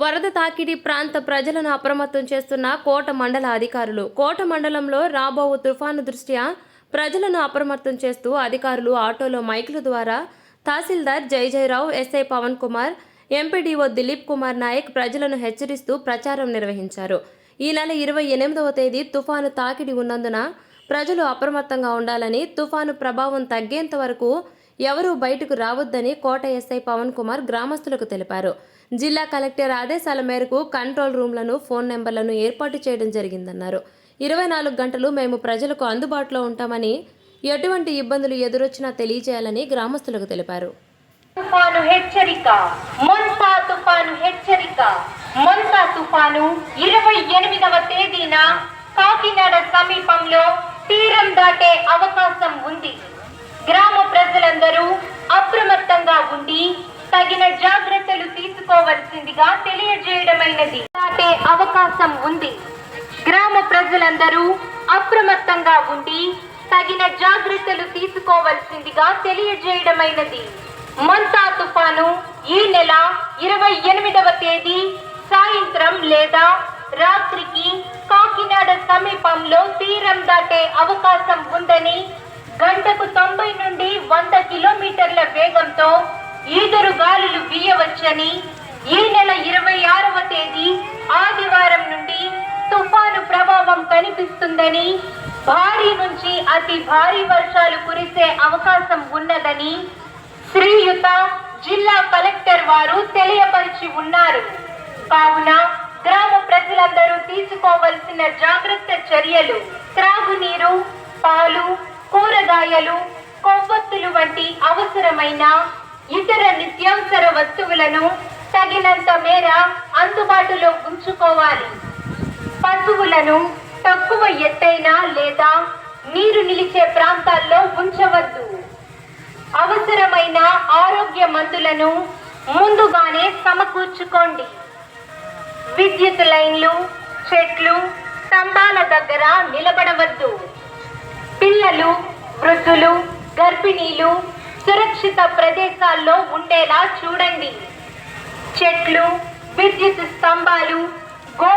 వరద తాకిడి ప్రాంత ప్రజలను అప్రమత్తం చేస్తున్న కోట మండల అధికారులు. కోట మండలంలో రాబో తుఫాను దృష్ట్యా ప్రజలను అప్రమత్తం చేస్తూ అధికారులు ఆటోలో మైకుల ద్వారా తహసీల్దార్ జై జయరావు ఎస్ఐ పవన్ కుమార్ ఎంపీడీఓ దిలీప్ కుమార్ నాయక్ ప్రజలను హెచ్చరిస్తూ ప్రచారం నిర్వహించారు. ఈ నెల ఇరవై ఎనిమిదవ తేదీ తుఫాను తాకిడి ఉన్నందున ప్రజలు అప్రమత్తంగా ఉండాలని తుఫాను ప్రభావం తగ్గేంత వరకు ఎవరూ బయటకు రావద్దని కోట ఎస్ఐ పవన్ కుమార్ గ్రామస్తులకు తెలిపారు. జిల్లా కలెక్టర్ ఆదేశాల మేరకు కంట్రోల్ రూమ్లను ఫోన్ నెంబర్లను ఏర్పాటు చేయడం జరిగిందన్నారు. ఇరవై నాలుగు గంటలు మేము ప్రజలకు అందుబాటులో ఉంటామని ఎటువంటి ఇబ్బందులు ఎదురొచ్చినా తెలియజేయాలని గ్రామస్తులకు తెలిపారు. తుఫాను హెచ్చరిక మొంతా తుఫాను హెచ్చరిక మొంతా తుఫాను ఇరవై ఎనిమిదవ తేదీన కాకినాడ సమీపంలో తీరం దాటే అవకాశం ఉంది గ్రామ ప్రజలందరూ అప్రమత్తంగా ఉండి తగిన జాగ్రత్తలు తీసుకోవలసిందిగా తెలియజేయడమైనది. దాటే అవకాశం ఉంది. గ్రామ ప్రజలందరూ అప్రమత్తంగా ఉండి తగిన జాగ్రత్తలు తీసుకోవలసిందిగా తెలియజేయడమైనది. మంతా తుఫాను ఈ నెల ఇరవై ఎనిమిదవ తేదీ సాయంత్రం లేదా రాత్రికి కాకినాడ సమీపంలో తీరం దాటే అవకాశం ఉందని గంటకు తొంభై నుండి వంద కిలోమీటర్ల వేగంతో ఈదురు గాలులు వీయవచ్చని ఈ నెల ఇరవై ఆరవ తేదీ ఆదివారం నుండి తుఫాను ప్రభావం కనిపిస్తుందని భారీ నుంచి అతి భారీ వర్షాలు కురిసే అవకాశం ఉన్నదని శ్రీయుత జిల్లా కలెక్టర్ వారు తెలియపరిచి ఉన్నారు. కావున గ్రామ ప్రజలందరూ తీసుకోవలసిన జాగ్రత్త చర్యలు త్రాగునీరు పాలు కూరగాయలు కొవ్వొత్తులు వంటి అవసరమైన ఇతర నిత్యావసర వస్తువులను తగినంత మేర అందుబాటులో ఉంచుకోవాలి. పశువులను తక్కువ ఎత్తైన లేదా నీరు నిలిచే ప్రాంతాల్లో ఉంచవద్దు. అవసరమైన ఆరోగ్య మందులను ముందుగానే సమకూర్చుకోండి. విద్యుత్ లైన్లు చెట్లు స్తంభాల దగ్గర నిలబడవద్దు. పిల్లలు వృద్ధులు గర్భిణీలు సురక్షిత ప్రదేశాల్లో ఉండేలా చూడండి. చెట్లు విద్యుత్ స్తంభాలు గో